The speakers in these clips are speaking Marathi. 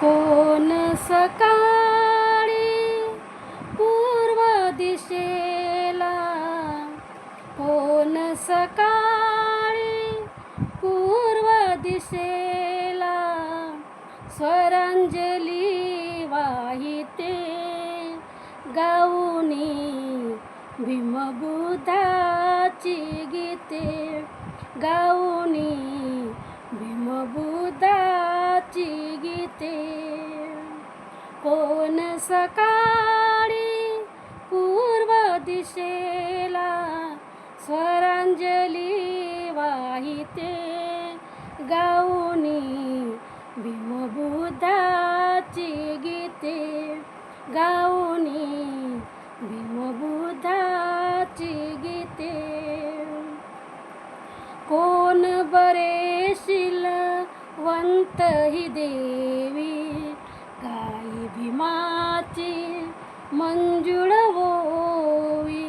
कोण सकाळी पूर्व दिशेला? कोण सकाळी पूर्व दिशेला? स्वरांजली वाहिते गाऊनी भीमबुधाची गीते गाऊनी भीमबुद्धाची गीते. कोण सकाळी पूर्व दिशेला स्वरांजली वाहिते. गाऊनी भीमबुद्धाची गीते. गाऊनी भीमबुद्धाची अंत ही देवी गाई भीमाची मंजुळ होई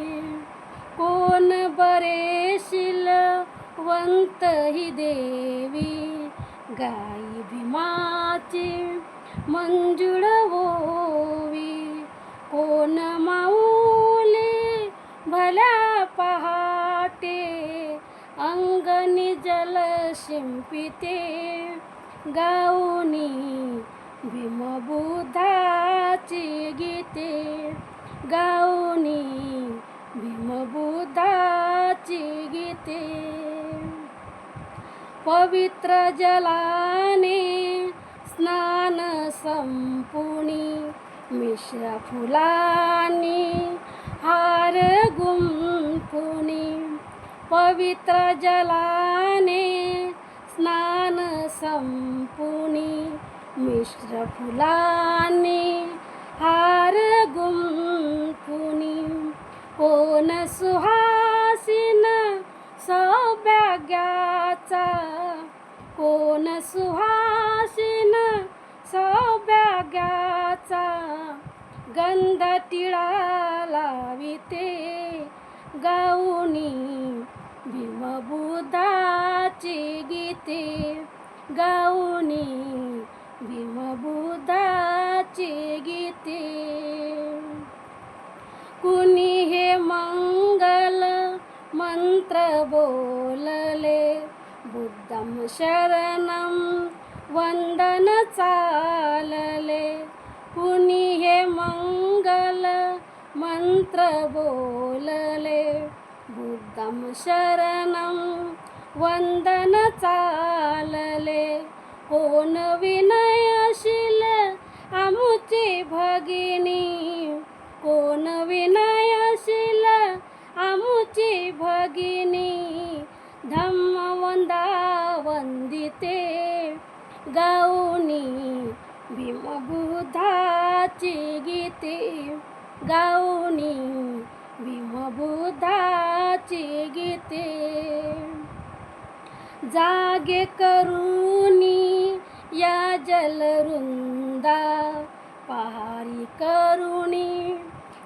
कोण बरेशील वंत ही देवी गाई भीमाची मंजुळ होवी. कोण माऊली भल्या पहाटे अंगणी जल शिंपिते गाऊनी भीमबुद्धाची गीते. गाऊनी भीमबुद्धाची गीते. पवित्र जलाने स्नान संपुणी मिश्र फुलानी हार गुंफुनी. पवित्र जला संपुणी मिश्र फुलाने हार गुंफुनी कोण सुहासिन सौभाग्याचा कोण सुहासिन सौभाग्याचा गंध टिळा लाविते गाऊनी भीमबुधाची गीते गाऊनी भीमबुद्धाची गीते. कुणी हे मंगल मंत्र बोलले? बुद्धम शरणम वंदन चालले. कुणी हे मंगल मंत्र बोलले? बुद्धम शरणम वंदन चालले. कोण विनयशील आमुची भगिनी. कोण विनयशील आमुची भगिनी. धम्मवंदा वंदिते. गाऊनी भीमबुद्धाची गीते. गाऊनी भीमबुद्धाची गीते. जागे करुणी या जलरुंदा पहारी करुणी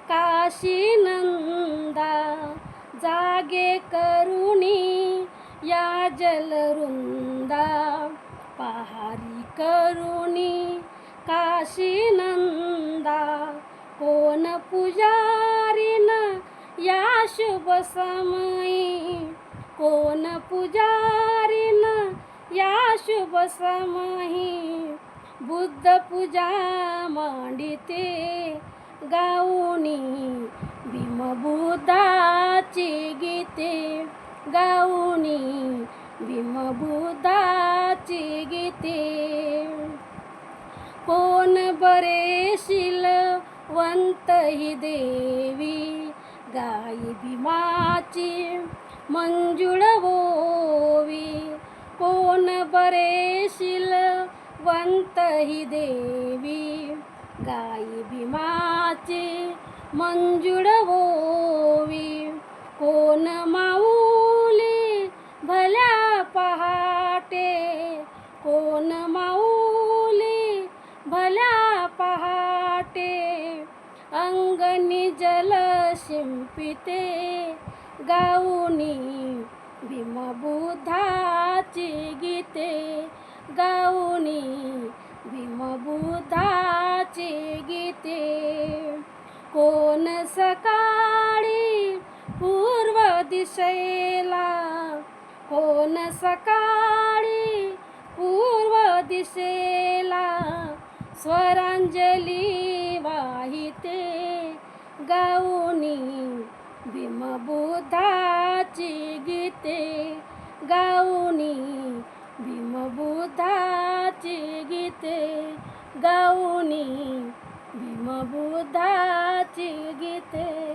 काशी नंदा जागे करुणी या जलरुंदा पहारी करुणी काशी नंदा कोण पुजारीन या शुभ समयी कोण पुजारीन? या शुभ समही बुद्ध पूजा मांडिते. गाऊनी भीमबुद्धाची गीते. गाऊनी भीमबुद्धाची गीते. कोण बरेशील? वंत ही देवी. गाई भीमाची मंजुळवोवी कोण बरेशील वंत ही देवी. गाई भीमाचे मंजुळवोवी कोण माऊली भल्या पहाटे. कोण माऊली भल्या पहाटे अंगणी जल शिंपिते. गाऊनी भीमबुद्धाची गीते. गाऊनी भीमबुद्ध गीते. कोण सकाळी पूर्व दिशेला? कोण सकाळी पूर्व दिशेला? स्वरांजली वाहिते. गाऊनी भीमबुद्धाची गीते गाऊनी. भीमबुद्धाची गीते गाऊनी. भीमबुद्धाची गीते